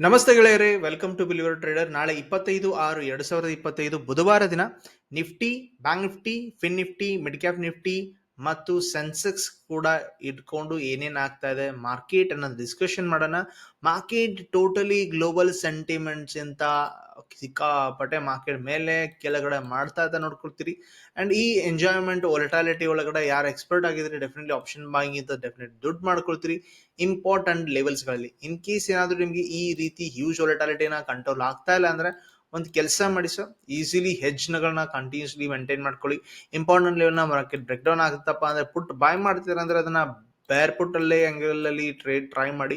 ನಮಸ್ತೆ ಗೆಳೆಯರೇ welcome to believer trader ನಾಳೆ ಇಪ್ಪತ್ತೈದು ಆರು ಎರಡ್ ಸಾವಿರದ ಇಪ್ಪತ್ತೈದು ಬುಧವಾರ ದಿನ Nifty bank Nifty fin Nifty mid cap Nifty ಮತ್ತು ಸೆನ್ಸೆಕ್ಸ್ ಕೂಡ ಇಟ್ಕೊಂಡು ಏನೇನು ಆಗ್ತಾ ಇದೆ? ಮಾರ್ಕೆಟ್ ಅನ್ನೋದು ಡಿಸ್ಕಷನ್ ಮಾಡೋಣ. ಮಾರ್ಕೆಟ್ ಟೋಟಲಿ ಗ್ಲೋಬಲ್ ಸೆಂಟಿಮೆಂಟ್ಸ್ ಅಂತ ಸಿಕ್ಕಾಪಟ್ಟೆ ಮಾರ್ಕೆಟ್ ಮೇಲೆ ಕೆಳಗಡೆ ಮಾಡ್ತಾ ಇದೆ ನೋಡ್ಕೊಳ್ತೀರಿ. ಅಂಡ್ ಈ ಎಂಜಾಯ್ಮೆಂಟ್ ಒಲಟಾಲಿಟಿ ಒಳಗಡೆ ಯಾರು ಎಕ್ಸ್ಪರ್ಟ್ ಆಗಿದ್ರೆ ಡೆಫಿನೆಟ್ಲಿ ಆಪ್ಷನ್ ಬಾಯಿಂಗ್ ಅಂತ ಡೆಫಿನೆಟ್ ದುಡ್ಡು ಮಾಡ್ಕೊಳ್ತೀರಿ. ಇಂಪಾರ್ಟೆಂಟ್ ಲೆವೆಲ್ಸ್ಗಳಲ್ಲಿ ಇನ್ ಕೇಸ್ ಏನಾದರೂ ನಿಮಗೆ ಈ ರೀತಿ ಹ್ಯೂಜ್ ಒಲಟಾಲಿಟಿನ ಕಂಟ್ರೋಲ್ ಆಗ್ತಾ ಇಲ್ಲ ಅಂದ್ರೆ ಒಂದು ಕೆಲಸ ಮಾಡಿ ಸರ್. ಈಸಿಲಿ ಹೆಜ್ನಗಳನ್ನ ಕಂಟಿನ್ಯೂಸ್ಲಿ ಮೇಂಟೈನ್ ಮಾಡ್ಕೊಳ್ಳಿ. ಇಂಪಾರ್ಟೆಂಟ್ ಲೆವೆಲ್ನ ಮಾರ್ಕೆಟ್ ಬ್ರೇಕ್ ಡೌನ್ ಆಗುತ್ತಪ್ಪ ಅಂದ್ರೆ ಪುಟ್ ಬಾಯ್ ಮಾಡ್ತೀರ ಅಂದ್ರೆ ಅದನ್ನ ಬೇರ್ ಪುಟ್ಟಲ್ಲೇ ಅಲ್ಲಿ ಟ್ರೇಡ್ ಟ್ರೈ ಮಾಡಿ.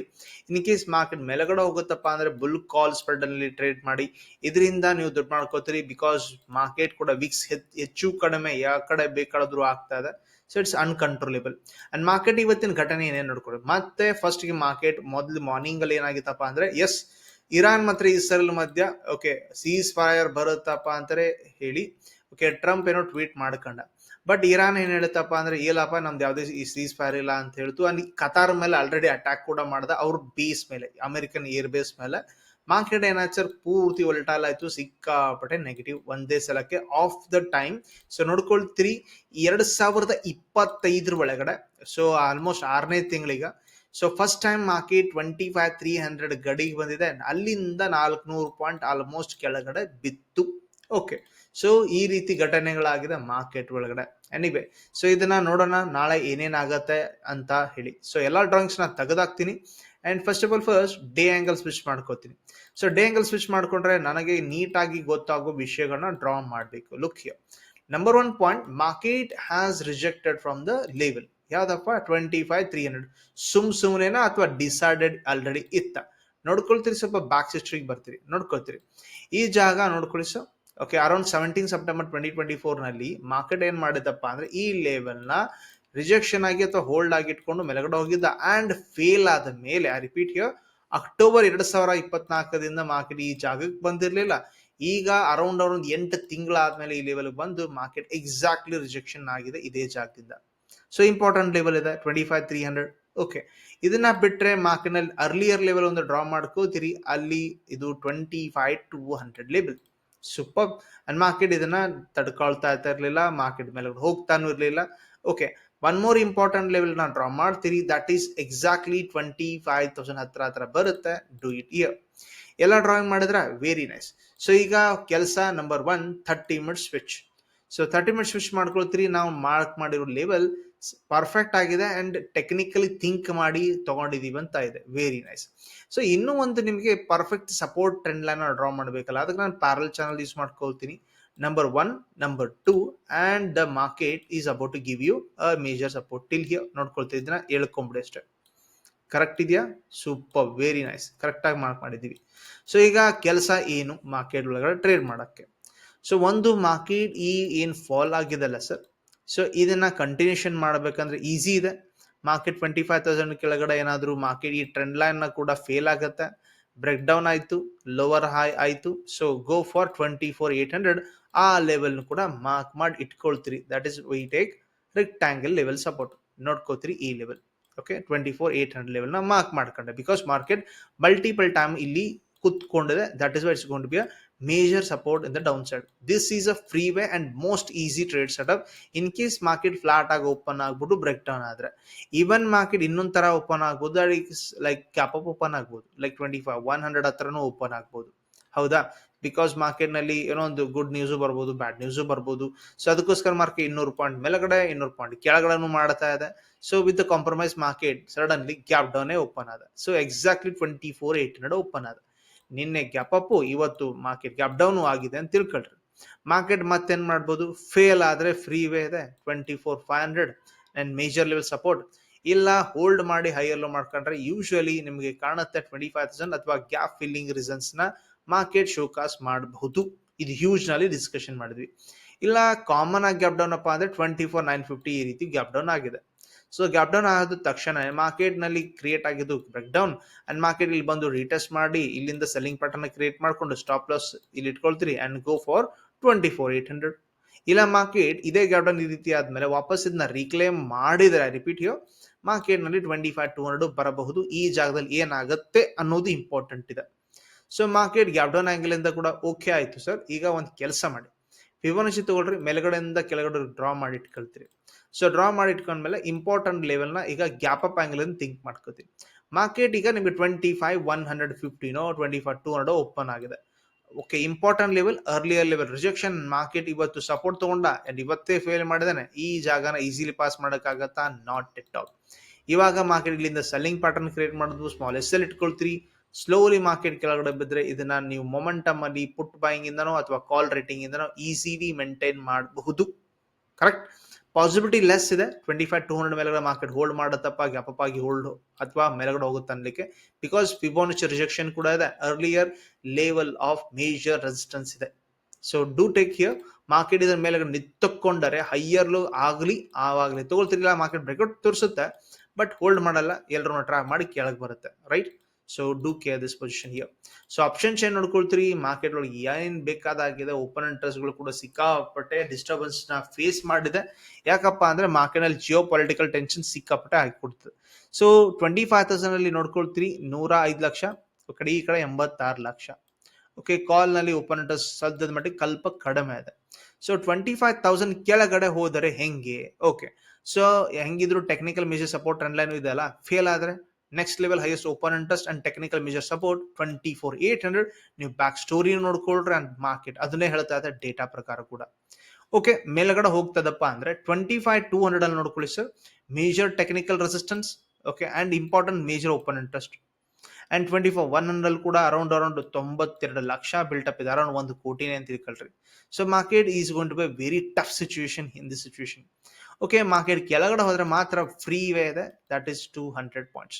ಇನ್ ಕೇಸ್ ಮಾರ್ಕೆಟ್ ಮೇಲಗಡೆ ಹೋಗುತ್ತಪ್ಪ ಅಂದ್ರೆ ಬುಲ್ ಕಾಲ್ ಸ್ಪ್ರೆಡ್ ಅಲ್ಲಿ ಟ್ರೇಡ್ ಮಾಡಿ. ಇದರಿಂದ ನೀವು ದುಡ್ಡು ಮಾಡ್ಕೋತೀರಿ ಬಿಕಾಸ್ ಮಾರ್ಕೆಟ್ ಕೂಡ ವಿಕ್ಸ್ ಹೆಚ್ಚು ಕಡಿಮೆ ಯಾವ ಕಡೆ ಬೇಕಾದ್ರೂ ಆಗ್ತಾ ಇದೆ. So it's uncontrollable and market ಇವತ್ತಿನ ಘಟನೆ ಏನೇನು ನೋಡ್ಕೊಳ್ಳಿ. ಮತ್ತೆ ಫಸ್ಟ್ಗೆ ಮಾರ್ಕೆಟ್ ಮೊದಲು ಮಾರ್ನಿಂಗ್ ಅಲ್ಲಿ ಏನಾಗಿತ್ತಪ್ಪ ಅಂದ್ರೆ ಎಸ್ ಇರಾನ್ ಮತ್ತೆ ಇಸ್ರೇಲ್ ಮಧ್ಯ ಓಕೆ ಸೀಸ್ ಫೈರ್ ಬರುತ್ತಪ್ಪ ಅಂತಾರೆ ಹೇಳಿ ಓಕೆ ಟ್ರಂಪ್ ಏನೋ ಟ್ವೀಟ್ ಮಾಡ್ಕೊಂಡ. ಬಟ್ ಇರಾನ್ ಏನ್ ಹೇಳುತ್ತಪ್ಪ ಅಂದ್ರೆ ಇಲ್ಲಪ್ಪ ನಮ್ದು ಯಾವ್ದೇ ಈ ಸೀಸ್ ಫೈರ್ ಇಲ್ಲ ಅಂತ ಹೇಳ್ತು. ಅಲ್ಲಿ ಕತಾರ್ ಮೇಲೆ ಆಲ್ರೆಡಿ ಅಟ್ಯಾಕ್ ಕೂಡ ಮಾಡ್ದ ಅವ್ರ ಬೇಸ್ ಮೇಲೆ ಅಮೆರಿಕನ್ ಏರ್ ಬೇಸ್ ಮೇಲೆ ಮಾರ್ಕೆಟ್ ಏನಾಚರ್ ಪೂರ್ತಿ ಒಲ್ಟಾಲ್ ಆಯ್ತು ಸಿಕ್ಕಾಪಟ್ಟೆ ನೆಗೆಟಿವ್ ಒಂದೇ ಸಲಕ್ಕೆ ಆಫ್ ದ ಟೈಮ್ ಸೊ ನೋಡ್ಕೊಳ್ತೀರಿ, ಎರಡ್ ಸಾವಿರದ ಇಪ್ಪತ್ತೈದರ ಒಳಗಡೆ ಸೊ ಆಲ್ಮೋಸ್ಟ್ ಆರನೇ ತಿಂಗಳಿಗ ಸೊ ಫಸ್ಟ್ ಟೈಮ್ ಹಾಕಿ ಟ್ವೆಂಟಿ ಫೈವ್ ತ್ರೀ ಹಂಡ್ರೆಡ್ ಗಡಿಗೆ ಬಂದಿದೆ. ಅಲ್ಲಿಂದ ನಾಲ್ಕುನೂರು ಪಾಯಿಂಟ್ ಆಲ್ಮೋಸ್ಟ್ ಕೆಳಗಡೆ ಬಿತ್ತು. ಓಕೆ ಸೊ ಈ ರೀತಿ ಘಟನೆಗಳಾಗಿದೆ ಮಾರ್ಕೆಟ್ ಒಳಗಡೆ. ಎನಿವೆ ಸೊ ಇದನ್ನ ನೋಡೋಣ. ನಾಳೆ ಏನೇನಾಗತ್ತೆ ಅಂತ ಹೇಳಿ. ಸೊ ಎಲ್ಲ ಡ್ರಾಯಿಂಗ್ಸ್ನ ತೆಗೆದಾಕ್ತೀನಿ. And first of all first day angle switch ಮಾಡ್ಕೋತೀನಿ. ಸೊ ಡೇ ಆ್ಯಂಗಲ್ ಸ್ವಿಚ್ ಮಾಡಿಕೊಂಡ್ರೆ ನನಗೆ ನೀಟಾಗಿ ಗೊತ್ತಾಗೋ ವಿಷಯಗಳನ್ನ ಡ್ರಾ ಮಾಡಬೇಕು. Look here number one point market has rejected from the level ಯಾವ್ದಪ್ಪ? ಟ್ವೆಂಟಿ ಫೈವ್ ತ್ರೀ ಹಂಡ್ರೆಡ್ ಸುಮ್ ಸುಮ್ಮನೆನ ಅಥವಾ ಡಿಸೈಡೆಡ್ ಆಲ್ರೆಡಿ ಇತ್ತ? ನೋಡ್ಕೊಳ್ತೀರಿ ಸ್ವಲ್ಪ ಬ್ಯಾಕ್ ಹಿಸ್ಟ್ರಿಗೆ ಬರ್ತೀರಿ. ನೋಡ್ಕೊಳ್ತೀರಿ. ಈ ಜಾಗ ನೋಡ್ಕೊಳ್ಳಿ so okay around seventeen September twenty twenty ಫೋರ್ನಲ್ಲಿ market ಏನು ಮಾಡಿದಪ್ಪ ಅಂದರೆ ಈ ಲೆವೆಲ್ನ ರಿಜೆಕ್ಷನ್ ಆಗಿ ಅಥವಾ ಹೋಲ್ಡ್ ಆಗಿ ಇಟ್ಕೊಂಡು ಮೆಲಗಡೆ ಹೋಗಿದ್ದ ಆ್ಯಂಡ್ ಫೇಲ್ ಆದ ಮೇಲೆ ಐ ರಿಪೀಟ್ ಹಿಯರ್ ಅಕ್ಟೋಬರ್ ಎರಡು ಸಾವಿರ ಇಪ್ಪತ್ನಾಲ್ಕರಿಂದ ಮಾರ್ಕೆಟ್ ಈ ಜಾಗಕ್ಕೆ ಬಂದಿರಲಿಲ್ಲ. ಈಗ ಅರೌಂಡ್ ಅರೌಂಡ್ ಎಂಟು ತಿಂಗಳಾದ್ಮೇಲೆ ಈ ಲೆವೆಲ್ ಬಂದು ಮಾರ್ಕೆಟ್ ಎಕ್ಸಾಕ್ಟ್ಲಿ ರಿಜೆಕ್ಷನ್ ಆಗಿದೆ ಇದೇ ಜಾಗದಿಂದ. ಸೊ ಇಂಪಾರ್ಟೆಂಟ್ ಲೆವೆಲ್ ಇದೆ twenty five three hundred okay ಇದನ್ನ ಬಿಟ್ರೆ ಮಾರ್ಕೆಟ್ನಲ್ಲಿ ಅರ್ಲಿಯರ್ ಲೆವೆಲ್ ಒಂದು ಡ್ರಾ ಮಾಡ್ಕೋತೀರಿ, ಅಲ್ಲಿ ಇದು twenty five two hundred level super and market ಇದನ್ನ ತಡ್ಕೊಳ್ತಾ ಇರ್ತಾ ಇರ್ಲಿಲ್ಲ ಮಾರ್ಕೆಟ್ ಮೇಲೆ ಹೋಗ್ತಾನೂ ಇರ್ಲಿಲ್ಲ. ಓಕೆ ಒನ್ ಮೋರ್ ಇಂಪಾರ್ಟೆಂಟ್ ಲೆವೆಲ್ನ ಡ್ರಾ ಮಾಡ್ತೀರಿ that is exactly twenty five thousand ಹತ್ರ ಹತ್ರ ಬರುತ್ತೆ ಡೂ ಇಟ್ ಇಯರ್ ಎಲ್ಲ ಡ್ರಾಯಿಂಗ್ ಮಾಡಿದ್ರೆ ವೆರಿ ನೈಸ್ ಸೊ ಈಗ ಕೆಲಸ number one thirty minute switch so thirty minute switch ಮಾಡ್ಕೊಳ್ತೀರಿ. ನಾವು ಮಾರ್ಕ್ ಮಾಡಿರೋ ಲೆವೆಲ್ ಪರ್ಫೆಕ್ಟ್ ಆಗಿದೆ ಅಂಡ್ ಟೆಕ್ನಿಕಲಿ ಥಿಂಕ್ ಮಾಡಿ ತಗೊಂಡಿದೀವಿ ಅಂತ ಇದೆ. ವೆರಿ ನೈಸ್ ಸೊ ಇನ್ನೂ ಒಂದು ನಿಮಗೆ perfect support trend line draw ಮಾಡಬೇಕಲ್ಲ. ಅದಕ್ಕೆ ನಾನು ಪ್ಯಾರಲ್ ಚಾನಲ್ ಯೂಸ್ ಮಾಡ್ಕೊಳ್ತೀನಿ. Number one number two and the market is about to give you a major support till here ನೋಡ್ಕೊಳ್ತಿದ್ದೀನ ಹೇಳ್ಕೊಂಬಿಡಿ ಅಷ್ಟೇ. ಕರೆಕ್ಟ್ ಇದೆಯಾ? ಸೂಪರ್ ವೆರಿ ನೈಸ್ ಕರೆಕ್ಟಾಗಿ ಮಾರ್ಕ್ ಮಾಡಿದ್ದೀವಿ. ಸೊ ಈಗ ಕೆಲಸ ಏನು? ಮಾರ್ಕೆಟ್ ಒಳಗಡೆ ಟ್ರೇಡ್ ಮಾಡೋಕ್ಕೆ. ಸೊ ಒಂದು ಮಾರ್ಕೆಟ್ ಈ ಏನು ಫಾಲ್ ಆಗಿದೆಲ್ಲ ಸರ್ ಸೊ ಇದನ್ನ ಕಂಟಿನ್ಯೂಷನ್ ಮಾಡಬೇಕಂದ್ರೆ ಈಸಿ ಇದೆ. ಮಾರ್ಕೆಟ್ ಟ್ವೆಂಟಿ ಫೈವ್ ತೌಸಂಡ್ ಕೆಳಗಡೆ ಏನಾದರೂ ಮಾರ್ಕೆಟ್ ಈ ಟ್ರೆಂಡ್ ಲೈನ್ನ ಕೂಡ ಫೇಲ್ ಆಗುತ್ತೆ. ಬ್ರೇಕ್ ಡೌನ್ ಆಯಿತು ಲೋವರ್ ಹೈ ಆಯಿತು. So go for twenty four eight hundred ಆ ಲೆವೆಲ್ ಕೂಡ ಮಾರ್ಕ್ ಮಾಡಿ ಇಟ್ಕೊಳ್ತೀರಿ. That is we take rectangle level support ನೋಡ್ಕೋತೀರಿ ಈ level okay twenty four eight hundred ಲೆವೆಲ್ನ mark ಮಾಡ್ಕೊಂಡೆ. ಬಿಕಾಸ್ ಮಾರ್ಕೆಟ್ ಮಲ್ಟಿಪಲ್ ಟೈಮ್ ಇಲ್ಲಿ ಕುತ್ಕೊಂಡಿದೆ. That is why it's be a major support in the down side this is a free way and most easy trade setup in case market flat ಆಗಿ open ಆಗ್ಬಿಟ್ಟು break down ಆದ್ರೆ. Even market ಇನ್ನೊಂದ್ ತರ open ಆಗ್ಬೋದು. Like gap up open ಆಗ್ಬೋದು. Like twenty five one hundred ಹತ್ರನೂ open ಆಗ್ಬೋದು. ಹೌದಾ? ಬಿಕಾಸ್ ಮಾರ್ಕೆಟ್ನಲ್ಲಿ ಏನೋ ಒಂದು ಗುಡ್ ನ್ಯೂಸು ಬರ್ಬೋದು ಬ್ಯಾಡ್ ನ್ಯೂಸು ಬರ್ಬೋದು. ಸೊ ಅದಕ್ಕೋಸ್ಕರ ಮಾರ್ಕೆಟ್ ಇನ್ನೂರು ಪಾಯಿಂಟ್ ಮೇಲಗಡೆ, ಇನ್ನೂರು ಪಾಯಿಂಟ್ ಕೆಳಗಡೆನೂ ಮಾಡ್ತಾ ಇದೆ. So with compromise market suddenly gap down open ಆದ. So exactly twenty four eight hundred open ಆದ. ನಿನ್ನೆ ಗ್ಯಾಪ್ ಅಪ್ ಇವತ್ತು ಮಾರ್ಕೆಟ್ ಗ್ಯಾಪ್ ಡೌನ್ ಆಗಿದೆ ಅಂತ ತಿಳ್ಕೊಳ್ರಿ. ಮಾರ್ಕೆಟ್ ಮತ್ತೇನ್ ಮಾಡ್ಬೋದು? ಫೇಲ್ ಆದ್ರೆ ಫ್ರೀ ವೇ ಇದೆ twenty four five hundred and major level support ಇಲ್ಲ ಹೋಲ್ಡ್ ಮಾಡಿ ಹೈಯರ್ ಲೋ ಮಾಡ್ಕೊಂಡ್ರೆ ಯೂಶುವಲಿ ನಿಮಗೆ ಕಾಣುತ್ತೆ ಟ್ವೆಂಟಿ ಫೈವ್ ತೌಸಂಡ್ ಅಥವಾ ಗ್ಯಾಪ್ ಫಿಲ್ಲಿಂಗ್ ರೀಸನ್ಸ್ನ ಮಾರ್ಕೆಟ್ ಶೋಕಾಸ್ ಮಾಡಬಹುದು. ಇದು ಹ್ಯೂಜ್ನಲ್ಲಿ ಡಿಸ್ಕಷನ್ ಮಾಡಿದ್ವಿ. ಇಲ್ಲ ಕಾಮನ್ ಆಗಿ ಗ್ಯಾಪ್ ಡೌನ್ ಅಪ್ಪ ಅಂದ್ರೆ ಟ್ವೆಂಟಿ ಫೋರ್ ನೈನ್ ಫಿಫ್ಟಿ ಈ ರೀತಿ ಗ್ಯಾಪ್ ಡೌನ್ ಆಗಿದೆ. ಸೊ ಗ್ಯಾಪ್ ಡೌನ್ ಆದ ತಕ್ಷಣ ಮಾರ್ಕೆಟ್ನಲ್ಲಿ ಕ್ರಿಯೇಟ್ ಆಗಿದ್ದು ಬ್ರೇಕ್ ಡೌನ್ ಅಂಡ್ ಮಾರ್ಕೆಟ್ ಇಲ್ಲಿ ಬಂದು ರೀಟೆಸ್ಟ್ ಮಾಡಿ, ಇಲ್ಲಿಂದ ಸೆಲ್ಲಿಂಗ್ ಪ್ಯಾಟರ್ನ್ ಕ್ರಿಯೇಟ್ ಮಾಡ್ಕೊಂಡು ಸ್ಟಾಪ್ ಲಾಸ್ ಇಲ್ಲಿ ಇಟ್ಕೊಳ್ತೀರಿ and go for twenty four eight hundred ಇಲ್ಲ ಮಾರ್ಕೆಟ್ ಇದೇ ಗ್ಯಾಪ್ ಡೌನ್ ಈ ರೀತಿ ಆದ್ಮೇಲೆ ವಾಪಸ್ ಇದನ್ನ ರೀಕ್ಲೇಮ್ ಮಾಡಿದ್ರೆ ರಿಪೀಟ್ ಯೋ ಮಾರ್ಕೆಟ್ನಲ್ಲಿ ಟ್ವೆಂಟಿ ಫೈವ್ ಟೂ ಹಂಡ್ರೆಡ್ ಬರಬಹುದು. ಈ ಜಾಗದಲ್ಲಿ ಏನಾಗುತ್ತೆ ಅನ್ನೋದು ಇಂಪಾರ್ಟೆಂಟ್ ಇದೆ. So market gap down angle ಇಂದ ಕೂಡ ಓಕೆ ಆಯಿತು ಸರ್ ಈಗ ಒಂದು ಕೆಲಸ ಮಾಡಿ. ಫಿಬೋನಚಿ ತಗೊಳ್ರಿ, ಮೇಲ್ಗಡೆಯಿಂದ ಕೆಳಗಡೆ ಡ್ರಾ ಮಾಡಿ ಇಟ್ಕೊಳ್ತೀರಿ. ಸೊ ಡ್ರಾ ಮಾಡಿ ಇಟ್ಕೊಂಡ್ಮೇಲೆ ಇಂಪಾರ್ಟೆಂಟ್ ಲೆವೆಲ್ನ ಈಗ ಗ್ಯಾಪ್ ಅಪ್ ಆಂಗಲ್ ಅಂತ ಥಿಂಕ್ ಮಾಡ್ಕೋತೀವಿ ಮಾರ್ಕೆಟ್ ಈಗ ನಿಮಗೆ twenty five one hundred ಫಿಫ್ಟಿನೋ twenty five two hundred open ಆಗಿದೆ. Okay important level earlier level rejection market ಇವತ್ತು ಸಪೋರ್ಟ್ ತಗೊಂಡ ಅಂಡ್ ಇವತ್ತೇ ಫೇಲ್ ಮಾಡಿದಾನೆ. ಈ ಜಾಗನ ಈಸಿಲಿ ಪಾಸ್ ಮಾಡೋಕ್ಕಾಗತ್ತಾ? ನಾಟ್ ಇಟ್ ಆಲ್ ಇವಾಗ ಮಾರ್ಕೆಟ್ ಇಲ್ಲಿಂದ ಸೆಲ್ಲಿಂಗ್ ಪ್ಯಾಟರ್ನ್ ಕ್ರಿಯೇಟ್ ಮಾಡೋದು ಸ್ಮಾಲ್ ಎಸ್ ಎಲ್ ಇಟ್ಕೊಳ್ತೀರಿ. ಸ್ಲೋಲಿ ಮಾರ್ಕೆಟ್ ಕೆಳಗಡೆ ಬಿದ್ದರೆ ಇದನ್ನ ನೀವು ಮೊಮೆಂಟಮ್ ಅಲ್ಲಿ ಪುಟ್ ಬಾಯಿಂಗ್ ಇಂದನೋ ಅಥವಾ ಕಾಲ್ ರೇಟಿಂಗ್ ಇಂದನೋ ಈಸಿಲಿ ಮೇಂಟೈನ್ ಮಾಡಬಹುದು. ಕರೆಕ್ಟ್ ಪಾಸಿಬಿಲಿಟಿ ಲೆಸ್ ಇದೆ. ಟ್ವೆಂಟಿ ಫೈವ್ ಟೂ ಹಂಡ್ರೆಡ್ ಮೇಲೆಗಡೆ ಮಾರ್ಕೆಟ್ ಹೋಲ್ಡ್ ಮಾಡತ್ತಪ್ಪ ಗ್ಯಾಪ್ ಆಗಿ ಹೋಲ್ಡ್ ಅಥವಾ ಮೇಲೆಗಡೆ ಹೋಗುತ್ತೆ ಅನ್ಲಿಕ್ಕೆ. ಬಿಕಾಸ್ ಫಿಬೋನಿಚ್ ರಿಜೆಕ್ಷನ್ ಕೂಡ ಇದೆ. Earlier level of major resistance ಇದೆ. So do take here market ಇದರ ಮೇಲೆ ನಿಂತಕೊಂಡರೆ ಹೈಯರ್ಲು ಆಗಲಿ, ಆವಾಗಲಿ. ತಗೊಳ್ತಿರ್ಲಿಲ್ಲ ಮಾರ್ಕೆಟ್ ಬ್ರೇಕ್ಔಟ್ ತೋರಿಸುತ್ತೆ ಬಟ್ ಹೋಲ್ಡ್ ಮಾಡಲ್ಲ. ಎಲ್ಲರೂ ಟ್ರಾಕ್ ಮಾಡಿ ಕೆಳಗೆ ಬರುತ್ತೆ. Right so do care this position here so options chain ನೋಡ್ಕೊಳ್ತೀರಿ market ಒಳಗೆ ಏನ್ ಬೇಕಾದಾಗಿದೆ ಓಪನ್ ಇಂಟ್ರೆಸ್ಟ್ಗಳು ಕೂಡ ಸಿಕ್ಕಾಪಟ್ಟೆ ಡಿಸ್ಟರ್ಬೆನ್ಸ್ನ ಫೇಸ್ ಮಾಡಿದೆ. ಯಾಕಪ್ಪ ಅಂದ್ರೆ ಮಾರ್ಕೆಟ್ನಲ್ಲಿ ಜಿಯೋ ಪೊಲಿಟಿಕಲ್ ಟೆನ್ಷನ್ ಸಿಕ್ಕಾಪಟ್ಟೆ ಹಾಕಿಕೊಡ್ತದೆ ಸೊ ಟ್ವೆಂಟಿ ಫೈವ್ ತೌಸಂಡ್ ಅಲ್ಲಿ ನೋಡ್ಕೊಳ್ತೀರಿ ನೂರ ಐದು ಲಕ್ಷ ಕಡೆ, ಈ ಕಡೆ ಎಂಬತ್ತಾರು ಲಕ್ಷ. ಓಕೆ ಕಾಲ್ನಲ್ಲಿ ಓಪನ್ ಇಂಟ್ರೆಸ್ಟ್ ಸದ್ಯದ ಮಟ್ಟಿಗೆ ಕಲ್ಪ ಕಡಿಮೆ ಇದೆ. ಸೊ ಟ್ವೆಂಟಿ ಫೈವ್ ತೌಸಂಡ್ ಕೆಳಗಡೆ ಹೋದರೆ ಹೆಂಗೆ? ಓಕೆ ಸೊ ಹೆಂಗಿದ್ರು technical major support trend line ಇದೆ ಅಲ್ಲ? ಫೇಲ್ ಆದ್ರೆ next level highest open interest and technical major support twenty four eight hundred ನೀವು ಬ್ಯಾಕ್ ಸ್ಟೋರಿ ನೋಡ್ಕೊಳ್ರಿ ಅಂಡ್ ಮಾರ್ಕೆಟ್ ಅದನ್ನೇ ಹೇಳ್ತಾ ಇದೆ ಡೇಟಾ ಪ್ರಕಾರ ಕೂಡ. ಓಕೆ ಮೇಲ್ಗಡೆ ಹೋಗ್ತದಪ್ಪ ಅಂದ್ರೆ ಟ್ವೆಂಟಿ ಫೈವ್ ಟೂ ಹಂಡ್ರೆಡ್ ಅಲ್ಲಿ ನೋಡ್ಕೊಳ್ಳಿ sir major technical resistance okay and important major open interest and twenty four one hundred ಕೂಡ ಅರೌಂಡ್ ಅರೌಂಡ್ ತೊಂಬತ್ತೆರಡು ಲಕ್ಷ ಬಿಲ್ಟಪ್ ಇದೆ. ಅರೌಂಡ್ ಒಂದು ಕೋಟಿನೇ ಅಂತ ತಿಳ್ಕೊಳ್ರಿ. So market is going to be very tough situation in this situation okay market ಕೆಳಗಡೆ ಹೋದ್ರೆ ಮಾತ್ರ free way ಇದೆ. That is two hundred points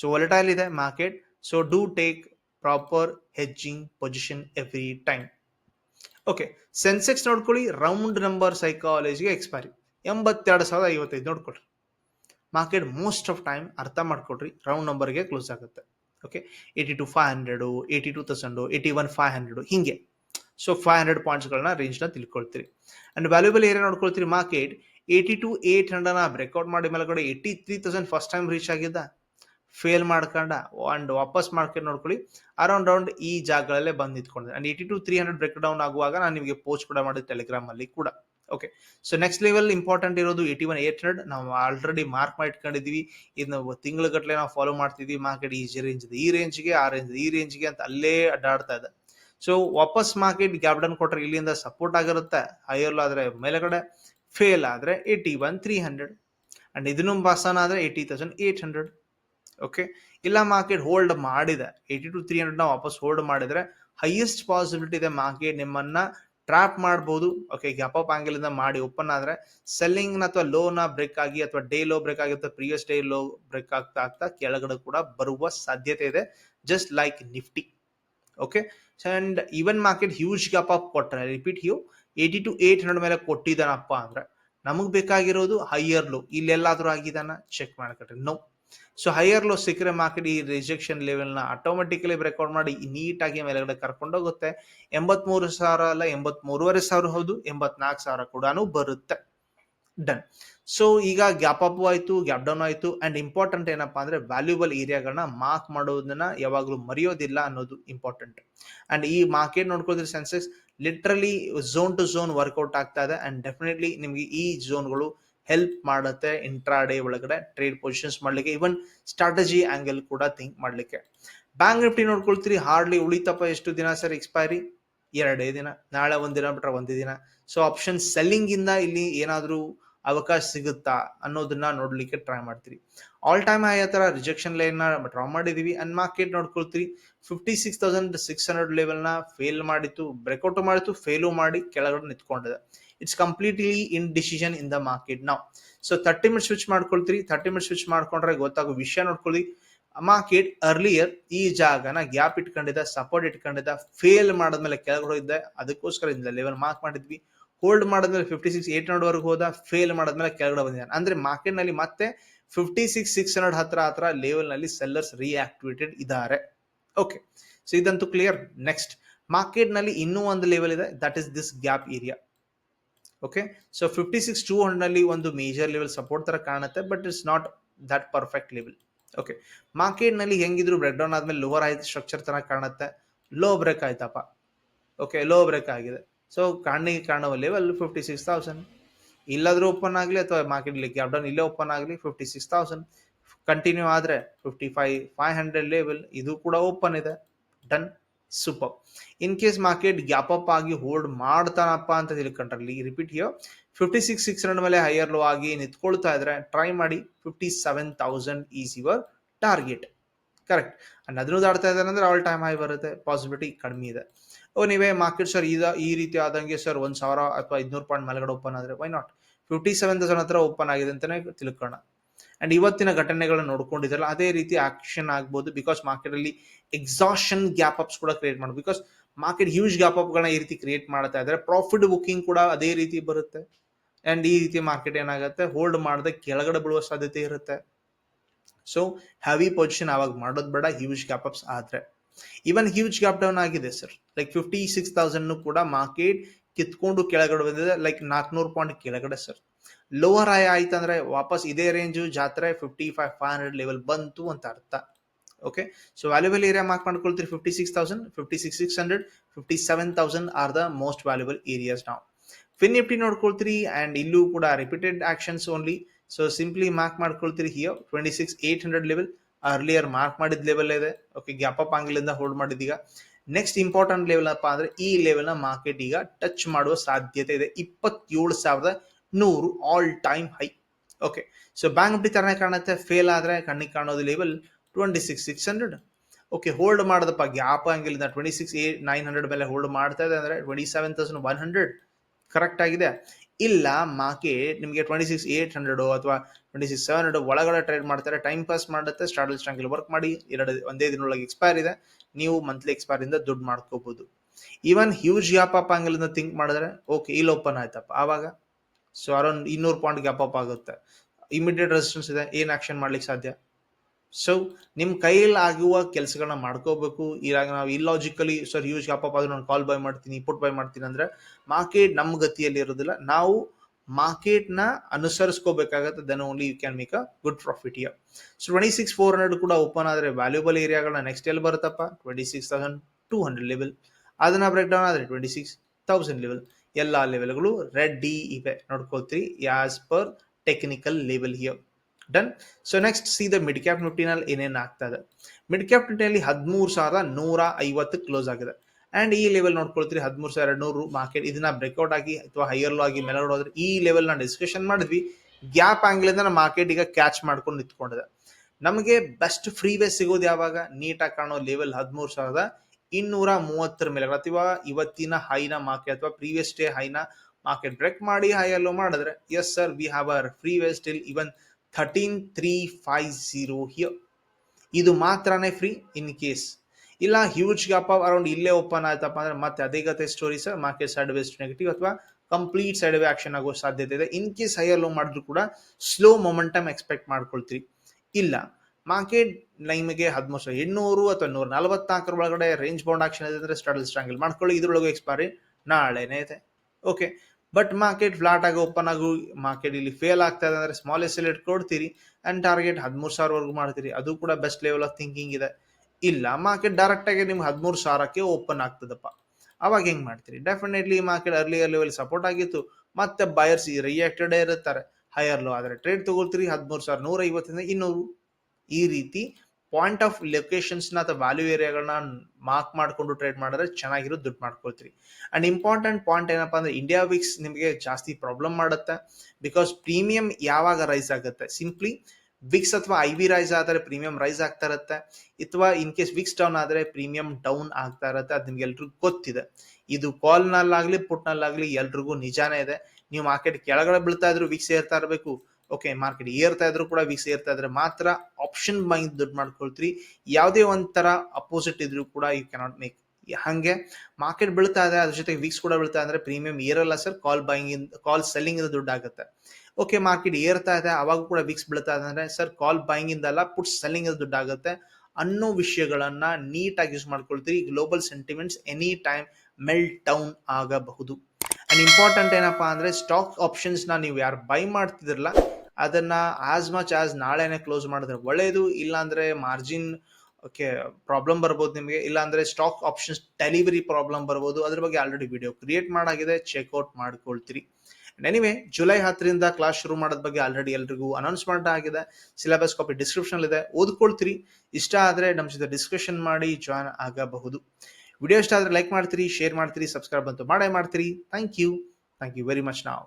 so volatile ಇದೆ market so do take proper hedging position every time okay Sensex ನೋಡ್ಕೊಳ್ಳಿ. Round number ಸೈಕಾಲಜಿಗೆ expiry ಎಂಬತ್ತೆರಡು ಸಾವಿರದ ಐವತ್ತೈದು ನೋಡ್ಕೊಳ್ರಿ. ಮಾರ್ಕೆಟ್ ಮೋಸ್ಟ್ ಆಫ್ ಟೈಮ್ ಅರ್ಥ ಮಾಡ್ಕೊಡ್ರಿ ರೌಂಡ್ ನಂಬರ್ಗೆ ಕ್ಲೋಸ್ ಆಗುತ್ತೆ. Okay eighty two five hundred eighty two thousand eighty one five hundred ಹಿಂಗೆ. ಸೊ ಫೈವ್ ಹಂಡ್ರೆಡ್ ಪಾಯಿಂಟ್ಸ್ಗಳನ್ನ ರೇಂಜ್ನ ತಿಳ್ಕೊಳ್ತೀರಿ. ಆ್ಯಂಡ್ ವ್ಯಾಲ್ಯೂಬಲ್ ಏರಿಯಾ ನೋಡ್ಕೊಳ್ತೀರಿ. ಮಾರ್ಕೆಟ್ ಏಯ್ಟಿ ಟು ಏಯ್ಟ್ ಹಂಡ್ರೆಡ್ನ ಬ್ರೇಕ್ಔಟ್ ಮಾಡಿ ಮೇಲ್ಗಡೆ eighty three thousand first time reach ಆಗಿದ್ದ. ಫೇಲ್ ಮಾಡ್ಕೊಂಡ ಅಂಡ್ ವಾಪಸ್ ಮಾರ್ಕೆಟ್ ನೋಡ್ಕೊಳ್ಳಿ. ಅರೌಂಡ್ ರೌಂಡ್ ಈ ಜಾಗಗಳಲ್ಲೇ ಬಂದು ನಿಂತ್ಕೊಂಡಿದೆ and eighty two three hundred break down ಆಗುವಾಗ ನಾನು ನಿಮಗೆ ಪೋಸ್ಟ್ ಕೂಡ ಮಾಡಿದ್ದೆ ಟೆಲಿಗ್ರಾಮ್ ಅಲ್ಲಿ ಕೂಡ. Okay so next level important ಇರೋದು ಏಯ್ಟಿ ಒನ್ ಏಟ್ ಹಂಡ್ರೆಡ್ ನಾವು ಆಲ್ರೆಡಿ ಮಾರ್ಕ್ ಮಾಡಿ ಇಟ್ಕೊಂಡಿದೀವಿ ಇದನ್ನ ತಿಂಗಳ ಗಟ್ಟಲೆ ನಾವು ಫಾಲೋ ಮಾಡ್ತಿದ್ವಿ ಮಾರ್ಕೆಟ್ ಈ ರೇಂಜ್ ಇದೆ ಈ ರೇಂಜ್ಗೆ ಆ ರೇಂಜ್ ಈ ರೇಂಜ್ಗೆ ಅಂತ ಅಲ್ಲೇ ಅಡ್ಡಾಡ್ತಾ ಇದೆ. ಸೊ ವಾಪಸ್ ಮಾರ್ಕೆಟ್ ಗ್ಯಾಪ್ ಡೌನ್ ಕೊಟ್ರೆ ಇಲ್ಲಿಂದ ಸಪೋರ್ಟ್ ಆಗಿರುತ್ತೆ. ಹೈಯರ್ ಆದ್ರೆ ಮೇಲೆಗಡೆ ಫೇಲ್ ಆದ್ರೆ eighty one three hundred and ಇದನ್ನು ಪಾಸನ್ ಆದ್ರೆ eighty thousand eight hundred okay ಇಲ್ಲ ಮಾರ್ಕೆಟ್ ಹೋಲ್ಡ್ ಮಾಡಿದೆ. ಏಯ್ಟಿ ಟು ತ್ರೀ ಹಂಡ್ರೆಡ್ ವಾಪಸ್ ಹೋಲ್ಡ್ ಮಾಡಿದ್ರೆ ಹೈಯೆಸ್ಟ್ ಪಾಸಿಬಿಲಿಟಿ ಇದೆ ಮಾರ್ಕೆಟ್ ನಿಮ್ಮನ್ನ ಟ್ರ್ಯಾಪ್ ಮಾಡಬಹುದು ಓಕೆ ಗ್ಯಾಪ್ ಅಪ್ ಆಂಗಲ್ ಇಂದ ಮಾಡಿ ಓಪನ್ ಆದ್ರೆ ಸೆಲ್ಲಿಂಗ್ ಅಥವಾ ಲೋನ ಬ್ರೇಕ್ ಆಗಿ ಅಥವಾ ಡೇ ಲೋ ಬ್ರೇಕ್ ಆಗಿ ಅಥವಾ ಪ್ರಿವಿಯಸ್ ಡೇ ಲೋ ಬ್ರೇಕ್ ಆಗ್ತಾ ಆಗ್ತಾ ಕೆಳಗಡೆ ಕೂಡ ಬರುವ ಸಾಧ್ಯತೆ ಇದೆ. Just like Nifty okay and even market huge gap up ಕೊಟ್ಟರೆ repeat hue eighty two eight hundred ಮೇಲೆ ಕೊಟ್ಟಿದ್ದಾನಪ್ಪ ಅಂದ್ರೆ ನಮಗೆ ಬೇಕಾಗಿರೋದು ಹೈಯರ್ ಲೋ ಇಲ್ಲೆಲ್ಲಾದರೂ ಆಗಿದಾನ ಚೆಕ್ ಮಾಡ್ಕೊಟ್ರಿ ನೋ ಸೊ ಹೈಯರ್ ಲೋ ಸಿಕ್ಕರೆ ಮಾರ್ಕೆಟ್ ಈ ರಿಜೆಕ್ಷನ್ ಲೆವೆಲ್ನ ಆಟೋಮೆಟಿಕಲಿ ಬ್ರೇಕ್ಔಟ್ ಮಾಡಿ ನೀಟಾಗಿ ಮೇಲೆಗಡೆ ಕರ್ಕೊಂಡೋಗುತ್ತೆ. ಎಂಬತ್ಮೂರು ಸಾವಿರ ಅಲ್ಲ, ಎಂಬತ್ಮೂರುವರೆ ಸಾವಿರ ಹೌದು, ಎಂಬತ್ನಾಲ್ಕು ಸಾವಿರ ಕೂಡ ಬರುತ್ತೆ. ಡನ್ ಸೊ ಈಗ ಗ್ಯಾಪ್ ಅಪ್ ಆಯ್ತು ಗ್ಯಾಪ್ ಡೌನ್ ಆಯ್ತು ಅಂಡ್ ಇಂಪಾರ್ಟೆಂಟ್ ಏನಪ್ಪಾ ಅಂದ್ರೆ ವ್ಯಾಲ್ಯೂಬಲ್ ಏರಿಯಾಗಳನ್ನ ಮಾರ್ಕ್ ಮಾಡೋದನ್ನ ಯಾವಾಗಲೂ ಮರೆಯೋದಿಲ್ಲ ಅನ್ನೋದು ಇಂಪಾರ್ಟೆಂಟ್ ಅಂಡ್ ಈ ಮಾರ್ಕೆಟ್ ನೋಡ್ಕೋದ್ರೆ census literally zone to zone work out ಆಗ್ತಾ ಇದೆ ಅಂಡ್ ಡೆಫಿನೆಟ್ಲಿ ನಿಮ್ಗೆ ಈ ಝೋನ್ಗಳು ಹೆಲ್ಪ್ ಮಾಡುತ್ತೆ ಇಂಟ್ರಾಡೇ ಒಳಗಡೆ ಟ್ರೇಡ್ ಪೊಸಿಷನ್ಸ್ ಮಾಡ್ಲಿಕ್ಕೆ ಇವನ್ ಸ್ಟ್ರಾಟಜಿ ಆಂಗಲ್ ಕೂಡ ಥಿಂಕ್ ಮಾಡ್ಲಿಕ್ಕೆ. ಬ್ಯಾಂಕ್ ನಿಫ್ಟಿ ನೋಡ್ಕೊಳ್ತೀರಿ ಹಾರ್ಡ್ಲಿ ಉಳಿತಪ್ಪ ಎಷ್ಟು ದಿನ ಸರ್ ಎಕ್ಸ್ಪೈರಿ ಎರಡೇ ದಿನ, ನಾಳೆ ಒಂದಿನ ದಿನ ಬಿಟ್ರೆ ಒಂದೇ ದಿನ. ಸೊ ಆಪ್ಷನ್ ಸೆಲ್ಲಿಂಗ್ ಇಂದ ಇಲ್ಲಿ ಏನಾದರೂ ಅವಕಾಶ ಸಿಗುತ್ತಾ ಅನ್ನೋದನ್ನ ನೋಡ್ಲಿಕ್ಕೆ ಟ್ರೈ ಮಾಡ್ತೀರಿ. ಆಲ್ ಟೈಮ್ ಹೈ ತರ ರಿಜೆಕ್ಷನ್ ಲೈನ್ನ ಡ್ರಾ ಮಾಡಿದೀವಿ. And market ನೋಡ್ಕೊಳ್ತೀರಿ fifty six thousand six hundred ಲೆವೆಲ್ನ fail ಮಾಡಿತ್ತು ಬ್ರೇಕ್ಔಟ್ ಮಾಡಿತ್ತು ಫೇಲು ಮಾಡಿ ಕೆಳಗಡೆ ನಿಂತ್ಕೊಂಡಿದೆ. It's completely in decision in the market ನಾವು ಸೊ ತರ್ಟಿ ಮಿನಿಟ್ ಸ್ವಿಚ್ ಮಾಡ್ಕೊಳ್ತೀರಿ ತರ್ಟಿ ಮಿನಿಟ್ ಸ್ವಿಚ್ ಮಾಡ್ಕೊಂಡ್ರೆ ಗೊತ್ತಾಗೋ ವಿಷಯ ನೋಡ್ಕೊಳ್ಳಿ. ಮಾರ್ಕೆಟ್ ಅರ್ಲಿಯರ್ ಈ ಜಾಗನ ಗ್ಯಾಪ್ ಇಟ್ಕೊಂಡಿದ್ದ ಸಪೋರ್ಟ್ ಇಟ್ಕೊಂಡಿದ್ದ ಫೇಲ್ ಮಾಡಿದ್ಮೇಲೆ ಕೆಳಗಡೆ ಹೋಗಿದ್ದೆ. ಅದಕ್ಕೋಸ್ಕರ ಇಂದ ಲೆವೆಲ್ ಮಾರ್ಕ್ ಮಾಡಿದ್ವಿ. ಹೋಲ್ಡ್ ಮಾಡಿದ್ಮೇಲೆ ಫಿಫ್ಟಿ ಸಿಕ್ಸ್ ಏಟ್ ಹಂಡ್ರೆಡ್ ವರೆಗೆ ಹೋದ ಫೇಲ್ ಮಾಡಿದ್ಮೇಲೆ ಕೆಳಗಡೆ ಬಂದಿದ್ದಾನೆ. ಅಂದ್ರೆ ಮಾರ್ಕೆಟ್ನಲ್ಲಿ ಮತ್ತೆ ಫಿಫ್ಟಿ ಸಿಕ್ಸ್ ಸಿಕ್ಸ್ ಹಂಡ್ರೆಡ್ ಹತ್ರ ಹತ್ರ ಲೆವೆಲ್ನಲ್ಲಿ ಸೆಲ್ಲರ್ಸ್ ರಿಯಾಕ್ಟಿವೇಟೆಡ್ ಇದ್ದಾರೆ. ಓಕೆ ಸೊ ಇದಂತೂ ಕ್ಲಿಯರ್ ನೆಕ್ಸ್ಟ್ ಮಾರ್ಕೆಟ್ನಲ್ಲಿ ಇನ್ನೂ ಒಂದು ಲೆವೆಲ್ ಇದೆ. That is this gap area okay so fifty six two ಹಂಡ್ರೆಡ್ನಲ್ಲಿ ಒಂದು ಮೇಜರ್ ಲೆವೆಲ್ ಸಪೋರ್ಟ್ ತರ ಕಾಣುತ್ತೆ but it's not that perfect level okay ಮಾರ್ಕೆಟ್ನಲ್ಲಿ ಹೆಂಗಿದ್ರು ಬ್ರೇಕ್ ಡೌನ್ ಆದಮೇಲೆ ಲೋವರ್ ಆಯ್ತು ಸ್ಟ್ರಕ್ಚರ್ ತರ ಕಾಣುತ್ತೆ. ಲೋ ಬ್ರೇಕ್ ಆಯ್ತಪ್ಪ. ಓಕೆ ಲೋ ಬ್ರೇಕ್ ಆಗಿದೆ. ಸೊ ಕಾಣಿಗೆ ಕಾಣುವ ಲೆವೆಲ್ ಫಿಫ್ಟಿ ಸಿಕ್ಸ್ ತೌಸಂಡ್ ಇಲ್ಲಾದರೂ ಓಪನ್ ಆಗಲಿ ಅಥವಾ ಮಾರ್ಕೆಟ್ ಗ್ಯಾಪ್ ಡೌನ್ ಇಲ್ಲೇ ಓಪನ್ ಆಗಲಿ ಫಿಫ್ಟಿ ಸಿಕ್ಸ್ ತೌಸಂಡ್ ಕಂಟಿನ್ಯೂ ಆದರೆ fifty five five hundred level ಇದು ಕೂಡ ಓಪನ್ ಇದೆ. Done super in case market gap up ಆಗಿ ಹೋಲ್ಡ್ ಮಾಡ್ತಾನಪ್ಪ ಅಂತ ತಿಳ್ಕೊಂಡ್ರಲ್ಲಿ ರಿಪೀಟ್ ಹಿಯೋ ಫಿಫ್ಟಿ ಸಿಕ್ಸ್ ಸಿಕ್ಸ್ ಹಂಡ್ರೆಡ್ ಮೇಲೆ ಹೈಯರ್ ಲೋ ಆಗಿ ನಿಂತ್ಕೊಳ್ತಾ ಇದ್ರೆ ಟ್ರೈ ಮಾಡಿ fifty seven thousand is your target correct and ಅದನ್ನು ದಾಡ್ತಾ ಇದ್ದಾರೆ ಅಂದ್ರೆ ಆಲ್ ಟೈಮ್ ಹೈ ಬರುತ್ತೆ ಪಾಸಿಬಿಲಿಟಿ ಕಡಿಮೆ ಇದೆ. ಓ ನೀವೇ ಮಾರ್ಕೆಟ್ ಸರ್ ಈಗ ಈ ರೀತಿ ಆದಂಗೆ ಸರ್ ಒಂದ್ ಸಾವಿರ ಅಥವಾ ಐದ್ನೂರು ಪಾಯಿಂಟ್ ಮೇಲ್ಗಡೆ ಓಪನ್ ಆದ್ರೆ why not fifty seven thousand ಹತ್ರ ಓಪನ್ ಆಗಿದೆ ಅಂತಾನೆ ತಿಳ್ಕೋಣ ಅಂಡ್ ಇವತ್ತಿನ ಘಟನೆಗಳನ್ನ ನೋಡ್ಕೊಂಡಿದ್ರಲ್ಲ, ಅದೇ ರೀತಿ ಆಕ್ಷನ್ ಆಗ್ಬೋದು ಬಿಕಾಸ್ ಮಾರ್ಕೆಟ್ ಅಲ್ಲಿ ಎಕ್ಸಾಷನ್ ಗ್ಯಾಪ್ ಅಪ್ಸ್ ಕೂಡ ಕ್ರಿಯೇಟ್ ಮಾಡ್ಬೋದು because market huge gap up ಗಳನ್ನ ಈ ರೀತಿ ಕ್ರಿಯೇಟ್ ಮಾಡ್ತಾ ಇದ್ರೆ ಪ್ರಾಫಿಟ್ ಬುಕಿಂಗ್ ಕೂಡ ಅದೇ ರೀತಿ ಬರುತ್ತೆ. ಅಂಡ್ ಈ ರೀತಿ ಮಾರ್ಕೆಟ್ ಏನಾಗುತ್ತೆ ಹೋಲ್ಡ್ ಮಾಡದೆ ಕೆಳಗಡೆ ಬೀಳುವ ಸಾಧ್ಯತೆ ಇರುತ್ತೆ. ಸೊ ಹೆವಿ ಪೊಸಿಷನ್ ಅವಾಗ ಮಾಡೋದು ಬೇಡ ಹ್ಯೂಜ್ ಗ್ಯಾಪ್ ಅಪ್ಸ್ ಆದ್ರೆ. ಇವನ್ ಹ್ಯೂಜ್ ಗ್ಯಾಪ್ ಡೌನ್ ಆಗಿದೆ sir like fifty six thousand ಕೂಡ ಮಾರ್ಕೆಟ್ ಕಿತ್ಕೊಂಡು ಕೆಳಗಡೆ ಬಂದಿದೆ ಲೈಕ್ ನಾಲ್ಕುನೂರು ಪಾಯಿಂಟ್ ಕೆಳಗಡೆ ಸರ್ ಲೋವರ್ ಆಯ್ ಆಯ್ತಂದ್ರೆ ವಾಪಸ್ ಇದೇ ರೇಂಜು ಜಾತ್ರೆ fifty five five hundred level ಬಂತು ಅಂತ ಅರ್ಥ. Okay so valuable area mark ಮಾಡ್ಕೊಳ್ತೀರಿ fifty six thousand fifty six six hundred fifty seven thousand are the most valuable areas ನಾವು ಫಿನ್ ನಿಫ್ಟಿ ನೋಡ್ಕೊಳ್ತೀರಿ ಅಂಡ್ ಇಲ್ಲೂ ಕೂಡ repeated actions only so simply mark ಮಾಡ್ಕೊಳ್ತೀರಿ here twenty six eight hundred level earlier mark ಮಾಡಿದ level ಇದೆ. Okay gap up ಆಂಗಿಲಿಂದ hold ಮಾಡಿದೀಗ. Next important level ಅಪ್ಪ ಅಂದ್ರೆ ಈ ಲೆವೆಲ್ನ ಮಾರ್ಕೆಟ್ ಈಗ ಟಚ್ ಮಾಡುವ ಸಾಧ್ಯತೆ ಇದೆ. ಇಪ್ಪತ್ತೇಳು ಸಾವಿರದ ನೂರು all time high okay so bank Nifty ತರನೇ ಕಾಣುತ್ತೆ. ಫೇಲ್ ಆದರೆ ಕಣ್ಣಿಗೆ ಕಾಣೋದು level twenty six six hundred okay hold ಮಾಡದಪ್ಪ. Gap ಆಗಿಲ್ಲ ಟ್ವೆಂಟಿ ಸಿಕ್ಸ್ ಏ ನೈನ್ ಹಂಡ್ರೆಡ್ ಮೇಲೆ ಹೋಲ್ಡ್ ಮಾಡ್ತಾ ಇದೆ ಅಂದ್ರೆ twenty seven thousand one hundred correct ಆಗಿದೆ. ಇಲ್ಲ ಮಾರ್ಕೆಟ್ ನಿಮಗೆ ಟ್ವೆಂಟಿ ಸಿಕ್ಸ್ ಏಟ್ ಹಂಡ್ರೆಡು ಅಥವಾ ಟ್ವೆಂಟಿ ಸಿಕ್ಸ್ ಸೆವೆನ್ ಹಂಡ್ರೆಡ್ ಒಳಗಡೆ ಟ್ರೇಡ್ ಮಾಡ್ತಾರೆ. ಟೈಮ್ ಪಾಸ್ ಮಾಡುತ್ತೆ. ಸ್ಟಾರ್ಟಲ್ ಸ್ಟ್ರಾಂಗಲ್ ವರ್ಕ್ ಮಾಡಿ. ಎರಡು, ಒಂದೇ ದಿನದೊಳಗೆ ಎಕ್ಸ್ಪೈರ್ ಇದೆ. ನೀವು ಮಂತ್ಲಿ ಎಕ್ಸ್ಪೈರ್ ಇಂದ ದುಡ್ಡು ಮಾಡ್ಕೋಬಹುದು even huge up angle think ಮಾಡಿದ್ರೆ ಓಕೆ ಇಲ್ಲಿ ಓಪನ್ ಆಯ್ತಪ್ಪ. ಆವಾಗ? ಸೊ ಅರೌಂಡ್ ಇನ್ನೂರು ಪಾಯಿಂಟ್ ಗ್ಯಾಪ್ ಅಪ್ ಆಗುತ್ತೆ. ಇಮಿಡಿಯೇಟ್ ರೆಸಿಸ್ಟೆನ್ಸ್ ಇದೆ, ಏನ್ ಆಕ್ಷನ್ ಮಾಡ್ಲಿಕ್ಕೆ ಸಾಧ್ಯ? ಸೊ ನಿಮ್ ಕೈಯಲ್ಲಿ ಆಗುವ ಕೆಲಸಗಳನ್ನ ಮಾಡ್ಕೋಬೇಕು. ಇವಾಗ ನಾವು illogically sir use gap up ಆದ್ರೆ ನಾನು ಕಾಲ್ ಬೈ ಮಾಡ್ತೀನಿ ಪುಟ್ ಬೈ ಮಾಡ್ತೀನಿ ಅಂದ್ರೆ ಮಾರ್ಕೆಟ್ ನಮ್ಮ ಗತಿಯಲ್ಲಿ ಇರೋದಿಲ್ಲ. ನಾವು ಮಾರ್ಕೆಟ್ನ ಅನುಸರಿಸ್ಕೋಬೇಕಾಗತ್ತೆ then only you can make a good profit year so twenty six four hundred ಕೂಡ ಓಪನ್ ಆದ್ರೆ ವ್ಯಾಲ್ಯೂಬಲ್ ಏರಿಯಾಗಳ ನೆಕ್ಸ್ಟ್ ಎಲ್ಲಿ ಬರುತ್ತಪ್ಪ? Twenty six thousand two hundred level ಅದನ್ನ ಬ್ರೇಕ್ ಡೌನ್ ಆದ್ರೆ ಟ್ವೆಂಟಿ ಸಿಕ್ಸ್ ತೌಸಂಡ್ ಲೆವೆಲ್ ಎಲ್ಲ ಲೆವೆಲ್ಗಳು ರೆಡ್ ಇವೆ. ನೋಡ್ಕೊಳ್ತೀರಿ as per technical level here done so next see the mid cap ನಿಫ್ಟಿನಲ್ಲಿ ಏನೇನು ಆಗ್ತಾ ಇದೆ. ಮಿಡ್ ಕ್ಯಾಪ್ ನಿಫ್ಟಿನಲ್ಲಿ ಹದಿಮೂರು ಸಾವಿರದ ನೂರ ಐವತ್ತು ಕ್ಲೋಸ್ ಆಗಿದೆ. ಅಂಡ್ ಈ ಲೆವೆಲ್ ನೋಡ್ಕೊಳ್ತೀರಿ, ಹದಿಮೂರು ಸಾವಿರ ನೂರು ಮಾರ್ಕೆಟ್ ಇದನ್ನ ಬ್ರೇಕ್ಔಟ್ ಆಗಿ ಅಥವಾ ಹೈಯರ್ ಲೋ ಆಗಿ ಮೇಲ್ಗಡೆ ಹೋದ್ರೆ ಈ ಲೆವೆಲ್ನ ಡಿಸ್ಕಷನ್ ಮಾಡಿದ್ವಿ. ಗ್ಯಾಪ್ ಆಂಗ್ಲ್ ಇಂದ ಮಾರ್ಕೆಟ್ ಈಗ ಕ್ಯಾಚ್ ಮಾಡ್ಕೊಂಡು ನಿಂತ್ಕೊಂಡಿದೆ. ನಮಗೆ ಬೆಸ್ಟ್ ಫ್ರೀ ವೇ ಸಿಗೋದು ಯಾವಾಗ? ನೀಟಾಗಿ ಕಾಣೋ ಲೆವೆಲ್ ಹದಿಮೂರು ಸಾವಿರದ ಇನ್ನೂರ ಮೂವತ್ತರ ಮೇಲೆ, ಅಥವಾ ಇವತ್ತಿನ ಹೈನ ಮಾರ್ಕೆಟ್ ಅಥವಾ ಪ್ರೀವಿಯಸ್ ಡೇ ಹೈನ ಮಾರ್ಕೆಟ್ ಬ್ರೇಕ್ ಮಾಡಿ ಹೈ ಅಲ್ಲೋ ಮಾಡಿದ್ರೆ yes sir we have are free way still even thirteen three five zero here ಇದು ಮಾತ್ರನೇ ಫ್ರೀ ಇನ್ ಕೇಸ್ ಇಲ್ಲ ಹ್ಯೂಜ್ ಗ್ಯಾಪ್ ಅರೌಂಡ್ ಇಲ್ಲೇ ಓಪನ್ ಆಯ್ತಪ್ಪ ಅಂದ್ರೆ ಮತ್ತೆ ಅದೇ ಗತೆ sir market sideways negative ಅಥವಾ ಕಂಪ್ಲೀಟ್ ಸೈಡ್ ವೇ ಆಕ್ಷನ್ ಆಗೋ ಸಾಧ್ಯತೆ ಇದೆ. ಇನ್ ಕೇಸ್ ಹೈ ಲೋ ಮಾಡಿದ್ರು ಕೂಡ ಸ್ಲೋ ಮೊಮೆಂಟಮ್ ಎಕ್ಸ್ಪೆಕ್ಟ್ ಮಾಡ್ಕೊಳ್ತೀರಿ. ಇಲ್ಲ ಮಾರ್ಕೆಟ್ ನಿಮಗೆ ಹದಿಮೂರು ಎಂಟ್ನೂರು ಅಥವಾ ನೂರ ನಲವತ್ನಾಲ್ಕರ ಒಳಗಡೆ ರೇಂಜ್ ಬೌಂಡ್ ಆಕ್ಷನ್ ಇದೆ ಅಂದ್ರೆ ಸ್ಟ್ರಾಟಲ್ ಸ್ಟ್ರಾಂಗಲ್ ಮಾಡ್ಕೊಳ್ಳಿ, ಇದ್ರೊಳಗೆ ಎಕ್ಸ್ಪೈರಿ ನಾಳೆನೇ ಇದೆ. ಓಕೆ ಬಟ್ ಮಾರ್ಕೆಟ್ ಫ್ಲಾಟ್ ಆಗಿ ಓಪನ್ ಆಗು ಮಾರ್ಕೆಟ್ ಇಲ್ಲಿ ಫೇಲ್ ಆಗ್ತಾ ಇದೆ ಅಂದ್ರೆ ಸ್ಮಾಲ್ ಎಸ್ಎಲೇಟ್ ಕೊಡ್ತೀರಿ ಅಂಡ್ ಟಾರ್ಗೆಟ್ ಹದಿಮೂರು ಸಾವಿರವರೆಗೂ ಮಾಡ್ತೀರಿ. ಅದು ಕೂಡ ಬೆಸ್ಟ್ ಲೆವೆಲ್ ಆಫ್ ಥಿಂಕಿಂಗ್ ಇದೆ. ಇಲ್ಲ ಮಾರ್ಕೆಟ್ ಡೈರೆಕ್ಟ್ ಆಗಿ ನಿಮ್ಗೆ ಹದಿಮೂರು ಸಾವಿರಕ್ಕೆ ಓಪನ್ ಆಗ್ತದಪ್ಪ. ಅವಾಗ ಹೆಂಗೆ ಮಾಡ್ತೀರಿ? Definitely market earlier level support ಆಗಿತ್ತು. ಮತ್ತೆ ಬಯರ್ಸ್ ರಿಯಾಕ್ಟೆಡ್ ಇರುತ್ತಾರೆ. ಹೈಯರ್ ಲೋ ಆದರೆ ಟ್ರೇಡ್ ತಗೊಳ್ತೀರಿ ಹದಿಮೂರು ಸಾವಿರ ನೂರ ಐವತ್ತರಿಂದ ಇನ್ನೂರು. ಈ ರೀತಿ ಪಾಯಿಂಟ್ ಆಫ್ ಲೊಕೇಶನ್ಸ್ನ ಅಥವಾ ವ್ಯಾಲ್ಯೂ ಏರಿಯಾಗಳನ್ನ ಮಾರ್ಕ್ ಮಾಡ್ಕೊಂಡು ಟ್ರೇಡ್ ಮಾಡಿದ್ರೆ ಚೆನ್ನಾಗಿರೋ ದುಡ್ಡು ಮಾಡ್ಕೊಳ್ತೀರಿ. ಅಂಡ್ ಇಂಪಾರ್ಟೆಂಟ್ ಪಾಯಿಂಟ್ ಏನಪ್ಪಾ ಅಂದ್ರೆ ಇಂಡಿಯಾ ವಿಕ್ಸ್ ನಿಮಗೆ ಜಾಸ್ತಿ ಪ್ರಾಬ್ಲಮ್ ಮಾಡುತ್ತೆ. ಬಿಕಾಸ್ ಪ್ರೀಮಿಯಂ ಯಾವಾಗ ರೈಸ್ ಆಗುತ್ತೆ? ಸಿಂಪ್ಲಿ ವಿಕ್ಸ್ ಅಥವಾ ಐ ವಿ ರೈಸ್ ಆದರೆ ಪ್ರೀಮಿಯಂ ರೈಸ್ ಆಗ್ತಾ ಇರುತ್ತೆ. ಅಥವಾ ಇನ್ ಕೇಸ್ ವಿಕ್ಸ್ ಡೌನ್ ಆದರೆ ಪ್ರೀಮಿಯಂ ಡೌನ್ ಆಗ್ತಾ ಇರುತ್ತೆ. ಅದು ನಿಮ್ಗೆ ಎಲ್ರಿಗೂ ಗೊತ್ತಿದೆ. ಇದು ಕಾಲ್ ನಲ್ಲಾಗ್ಲಿ ಪುಟ್ ನಲ್ಲಾಗ್ಲಿ ಎಲ್ರಿಗೂ ನಿಜಾನೇ ಇದೆ. ನೀವು ಮಾರ್ಕೆಟ್ ಕೆಳಗಡೆ ಬೀಳ್ತಾ ಇದ್ರು ವಿಕ್ಸ್ ಏರ್ತಾ ಇರಬೇಕು. ಓಕೆ ಮಾರ್ಕೆಟ್ ಏರ್ತಾ ಇದ್ರು ಕೂಡ ವಿಕ್ಸ್ ಏರ್ತಾ ಇದ್ರೆ ಮಾತ್ರ ಆಪ್ಷನ್ ಬಂದ್ ದುಡ್ಡು ಮಾಡ್ಕೊಳ್ತೀರಿ. ಯಾವುದೇ ಒಂಥರ ಅಪೋಸಿಟ್ ಇದ್ರೂ ಕೂಡ ಯು ಕೆನಾಟ್ ಮೇಕ್ ಹಂಗೆ. ಮಾರ್ಕೆಟ್ ಬೀಳ್ತಾ ಇದೆ, ಅದ್ರ ಜೊತೆಗೆ ವಿಕ್ಸ್ ಕೂಡ ಬೀಳ್ತಾ ಅಂದ್ರೆ ಪ್ರೀಮಿಯಂ ಏರಲ್ಲ ಸರ್ ಕಾಲ್ ಬೈಯಿಂಗ್ ಇಂದ ಕಾಲ್ ಸೆಲ್ಲಿಂಗ್ ದುಡ್ಡು ಆಗುತ್ತೆ. ಓಕೆ ಮಾರ್ಕೆಟ್ ಏರ್ತಾ ಇದೆ, ಅವಾಗ ಕೂಡ ವಿಕ್ಸ್ ಬೀಳ್ತಾ ಇದೆ ಅಂದ್ರೆ ಸರ್ ಕಾಲ್ ಬೈಯಿಂಗ್ ಇಂದ ಅಲ್ಲ ಪುಟ್ ಸೆಲ್ಲಿಂಗ್ ದುಡ್ಡು ಆಗುತ್ತೆ. ಅನ್ನೋ ವಿಷಯಗಳನ್ನ ನೀಟಾಗಿ use ಮಾಡ್ಕೊಳ್ತೀರಿ. Global sentiments any time melt down ಆಗಬಹುದು. ಅಂಡ್ ಇಂಪಾರ್ಟೆಂಟ್ ಏನಪ್ಪಾ ಅಂದ್ರೆ ಸ್ಟಾಕ್ ಆಪ್ಷನ್ಸ್ನ ನೀವು ಯಾರು ಬೈ ಮಾಡ್ತಿದ್ರಲ್ಲ ಅದನ್ನ ಆಸ್ ಮಚ್ ಆಸ್ ನಾಳೆನೆ ಕ್ಲೋಸ್ ಮಾಡಿದ್ರೆ ಒಳ್ಳೇದು ಇಲ್ಲ ಅಂದ್ರೆ ಮಾರ್ಜಿನ್ ಓಕೆ ಪ್ರಾಬ್ಲಮ್ ಬರ್ಬೋದು ನಿಮಗೆ. ಇಲ್ಲ ಅಂದ್ರೆ ಸ್ಟಾಕ್ ಆಪ್ಷನ್ಸ್ ಡೆಲಿವರಿ ಪ್ರಾಬ್ಲಮ್ ಬರ್ಬೋದು. ಅದ್ರ ಬಗ್ಗೆ ಆಲ್ರೆಡಿ ವಿಡಿಯೋ ಕ್ರಿಯೇಟ್ ಮಾಡಾಗಿದೆ. ಚೆಕ್ಔಟ್ ಮಾಡ್ಕೊಳ್ತೀರಿ. ಎನಿವೆ ಜುಲೈ ಹತ್ತರಿಂದ ಕ್ಲಾಸ್ ಶುರು ಮಾಡೋದ್ ಬಗ್ಗೆ ಆಲ್ರೆಡಿ ಎಲ್ರಿಗೂ ಅನೌನ್ಸ್ಮೆಂಟ್ ಆಗಿದೆ. ಸಿಲೆಬಸ್ ಕಾಪಿ ಡಿಸ್ಕ್ರಿಪ್ಷನ್ ಇದೆ. ಓದ್ಕೊಳ್ತೀರಿ. ಇಷ್ಟ ಆದ್ರೆ ನಮ್ಮ ಜೊತೆ ಡಿಸ್ಕಷನ್ ಮಾಡಿ ಜಾಯ್ನ್ ಆಗಬಹುದು. ವಿಡಿಯೋ ಇಷ್ಟ ಆದ್ರೆ ಲೈಕ್ ಮಾಡ್ತೀರಿ ಶೇರ್ ಮಾಡ್ತೀರಿ ಸಬ್ಸ್ಕ್ರೈಬ್ ಅಂತೂ ಮಾಡೇ ಮಾಡ್ತೀರಿ. Thank you thank you very much ನಾವು